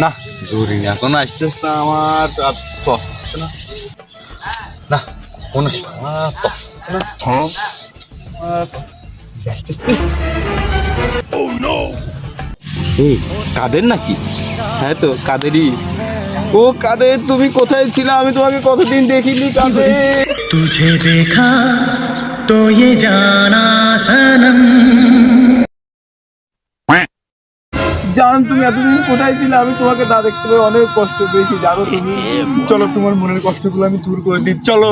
না জরুরি না কোনো আসতেছ না আমার আর তো আসছে না না কোনো আমার তো আসছে না আর আসতেছে। এই কাদের নাকি হ্যাঁ তো কাদেরই ও কাদের তুমি কোথায় ছিলে আমি তোমাকে কতদিন দেখিনি কাদের तुझे देखा तो ये जाना सनम জান তুমি এতদিন কোথায় ছিলে? আমি তোমাকে না দেখতে পেয়ে অনেক কষ্ট পেয়েছি জানো তুমি। চলো তোমার মনের কষ্টগুলো আমি দূর করে দিই। চলো।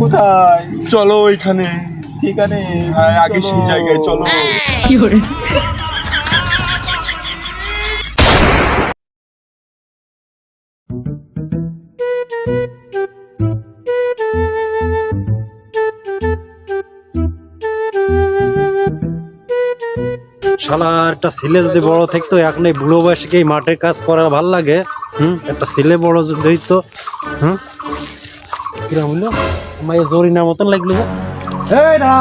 কোথায়? চলো ওইখানে। ঠিকানে? আগে সেই জায়গায় চলো। শালা একটা ছেলে যদি বড় থাকতো এখন এই বুড়ো বয়সে এই মাঠের কাজ করা ভালো লাগে। হুম একটা ছেলে বড় যদি হইতো হুম কিরম হইল আমার এই জরিনা মতন লাগল এই না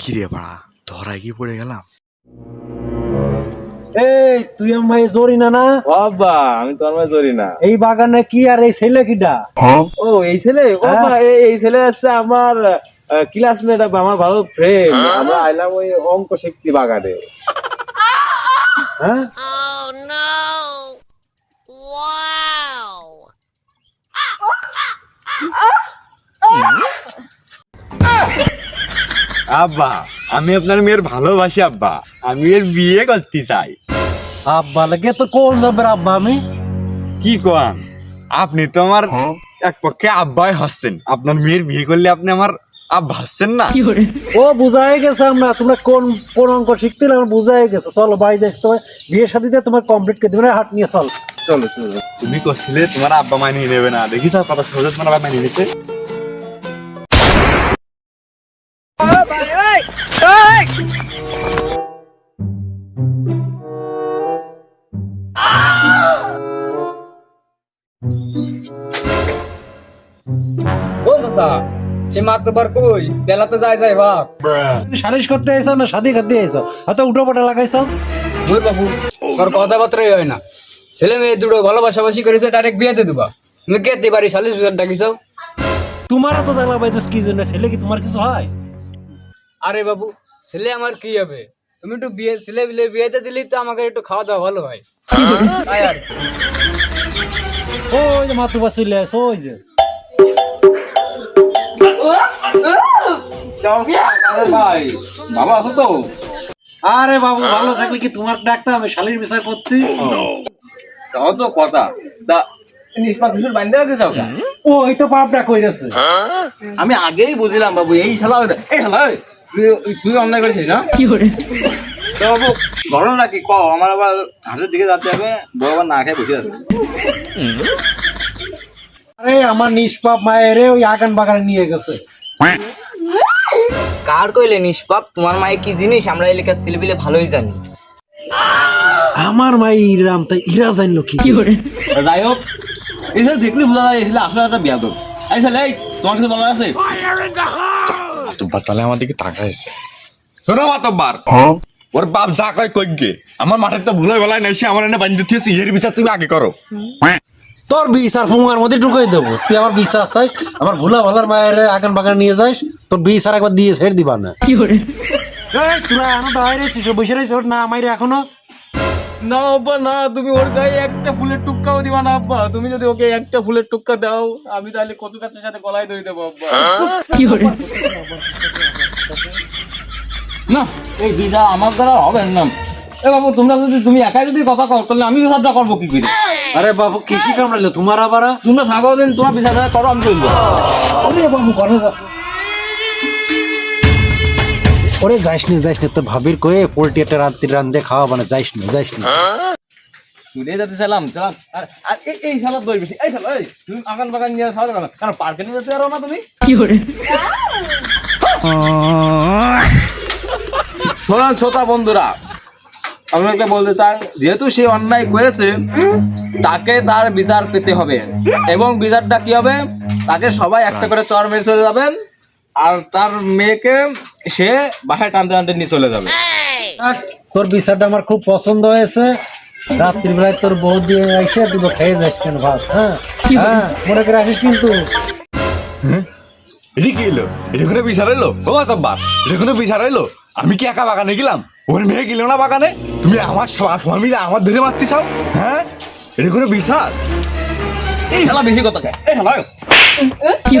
কি রে বাড়া ধরা গিয়ে পড়ে গেলাম। এই তুই আমার এই জরিনা না? বাবা আমি তো আমার ধরি না এই বাগানে কি আর এই ছেলে কিটা ও এই ছেলে? ও হ্যাঁ। এই- ছেলে হচ্ছে আমার ক্লাসমেট আমার ভালো ফ্রেন্ড আমরা আইলাম ওই অঙ্ক শক্তি বাগানে। হ্যাঁ? Oh! আব্বা আমি আপনার মেয়ের ভালোবাসি আব্বা। আমি এর বিয়ে করতে চাই। আব্বা লাগে তো কোন যাবে আব্বা আমি? কি কোয়ান আপনি তো আমার এক পক্ষে আব্বাই হচ্ছেন। আপনার মেয়ের বিয়ে করলে আপনি আমার আব্বা হচ্ছেন না? ও বুঝাই গেছে আমরা তোমরা কোন কোন অঙ্ক শিখতে আমার বুঝাই গেছে। চলো বাড়ি যাই তোমার বিয়ে শাদিতে তোমার কমপ্লিট করে দিবে। না হাট নিয়ে চল। চলো চলো তুমি করছিলে তোমার আব্বা মানিয়ে নেবে না। দেখি তো কত সহজে তোমার আব্বা মানিয়ে নিচ্ছে ও চাচা সে মাতবার কই? বেলা তো যায় যায় বাপ সালিশ করতে আইসো না শাদি করতে আইসো হয়তো উঠো পাটা লাগাইছো? ওই বাবু তোর কথাবার্তাই হয় না। ছেলে মেয়ে দুটো ভালোবাসাবাসি করেছে ডাইরেক্ট বিয়েতে দিবা। তুমি কে তে পারি সালিশ বিজার ডাকিছাও তোমারও তো জ্বালা পাইছিস কি জন্য? ছেলে কি তোমার কিছু হয়? আরে বাবু ছেলে আমার কি হবে? তুমি একটু বিয়ে ছেলে বিলে বিয়েতে দিলেই তো আমাকে একটু খাওয়া দাওয়া ভালো হয়। তাই আর কি। ওই যে মাতুবা চলে ওই যে। ভাই। বাবা আছো তো? আরে বাবু ভালো থাকলে কি তোমার ডাকতে আমি শালির বিচার করতে তাও তো কথা। তা নিষ্পাপ কিছু বান্ধে রাখতে ও এই তো পাপটা কইরাছে। আমি আগেই বুঝলাম বাবু এই শালা এই শালা তুই অন্যায় করেছিস না? তো বাবু ঘটনা কি? ক আমার আবার হাটের দিকে যেতে হবে বউ আবার না খেয়ে বসে আছে। আরে আমার নিষ্পাপ মায়ের ওই আগান বাগানে নিয়ে গেছে। কার কইলে নিষ্পাপ? তোমার মায়ে কি জিনিস? আমরা এলাকার ছেলেপিলে ভালোই জানি। আমার মাই ইরাম তাই ইরা জানলো কি? তা যাই হোক এই যে দেখলি বোঝা যায় এসে আসলে একটা বিয়া তো এই ছেলে এই তোমার কিছু বলার আছে? মাতব্বার তাহলে আমার দিকে তাকাইছে। শোনো মাতব্বার ওর বাপ যা কয় কই গে আমার মাঠের তো ভুলে বেলায় নাই সে আমার এনে বান্ধে দিয়েছে এর বিচার তুমি আগে করো। তোর বিচার ফুমার মধ্যে ঢুকাই দেবো। তুই আমার বিচার চাই আমার ভুলা ভালার মায়ের আগান বাগানে নিয়ে যাস তোর বিষ আর একবার দিয়ে ছেড়ে দিবা না। এই, তোরা এখনও দাঁড়াই রয়েছিস বসে রয়েছিস ওর না মাইরে এখনও? না আব্বা না তুমি ওর গায়ে একটা ফুলের টুক্কাও দিবা না আব্বা। তুমি যদি ওকে একটা ফুলের টুক্কা দাও আমি তাহলে কচু গাছের সাথে গলায় ধরে দেবো আব্বা। না এই বিজা আমার দ্বারা হবে না। এ বাবু তোমরা যদি তুমি একাই যদি কথা কও তাহলে আমি বিচারটা করব কি করে? আরে বাবু কৃষি কামড়াইলো তোমার আবার? তোমরা থাকো দিন তোমার বিচারটা করো আমি করব ওরে বাবু করে যাস ওরে যাইস না যাইস না তোর ভাবির কয়ে পোল্ট্রি একটা রাত্রি রান্ধে খাওয়া মানে যাইস না যাইস না। চলে যেতে চাইলাম চালাম। আর আর এই এই শালা দই বেশি এই শালা এই তুমি আগান বাগান নিয়ে খাওয়া যাবে কারণ পার্কে নিয়ে যেতে পারো না তুমি? কি শোনান শ্রোতা বন্ধুরা একটা বলতে চাই যেহেতু সে অন্যায় করেছে তাকে তার বিচার পেতে হবে। এবং বিচারটা কি হবে? তাকে সবাই একটা করে চর মেরে চলে যাবেন আর তার মেয়েকে সে বাসায় টানতে টানতে নিয়ে চলে যাবে। তোর বিচারটা আমার খুব পছন্দ হয়েছে। রাত্রির বেলায় তোর বউ দিয়ে এসে দিব খেয়ে যাস কেন ভাত হ্যাঁ? হ্যাঁ মনে করে আসিস কিন্তু। এটি কি এলো এটা কোনো বিচার এলো ও মাতাব্বার এটা কোনো বিচার এলো আমি কি একা বাগানে গেলাম? ওর মেয়ে গেল না বাগানে? তুমি আমার স্বা- স্বামী আমার ধরে মারতে চাও? হ্যাঁ? এটা কোনো বিচার? এই হেলা বেশি কথা কে? এই হেলা কি